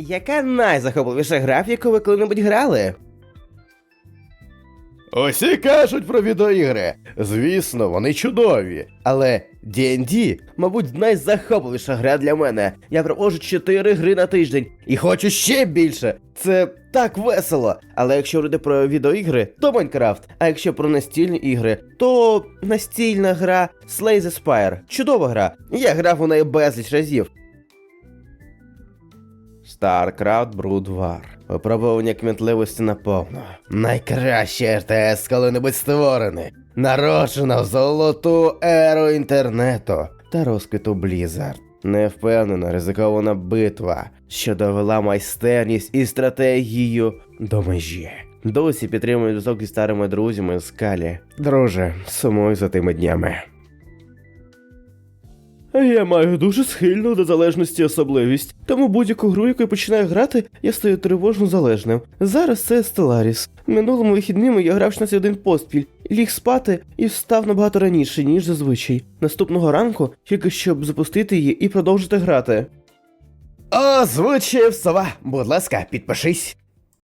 Яка найзахопливіша гра, в яку ви коли-небудь грали? Усі кажуть про відеоігри. Звісно, вони чудові. Але D&D, мабуть, найзахопливіша гра для мене. Я проводжу 4 гри на тиждень і хочу ще більше. Це так весело. Але якщо говорити про відеоігри, то Майнкрафт. А якщо про настільні ігри, то настільна гра Slay the Spire. Чудова гра. Я грав у неї безліч разів. StarCraft Brood War. Випробування кмітливості наповно. Найкраще РТС коли-небудь створений. Народжена в золоту еру інтернету та розквіту Blizzard. Невпевнена ризикована битва, що довела майстерність і стратегію до межі. Досі підтримую зв'язок із старими друзями з Калі. Друже, сумую за тими днями. Я маю дуже схильну до залежності особливість, тому будь-яку гру, яку я починаю грати, я стаю тривожно залежним. Зараз це Stellaris. Минулому вихідними я грав 16 один поспіль, ліг спати і встав набагато раніше, ніж зазвичай. Наступного ранку, тільки щоб запустити її і продовжити грати. Озвучив сова, будь ласка, підпишись.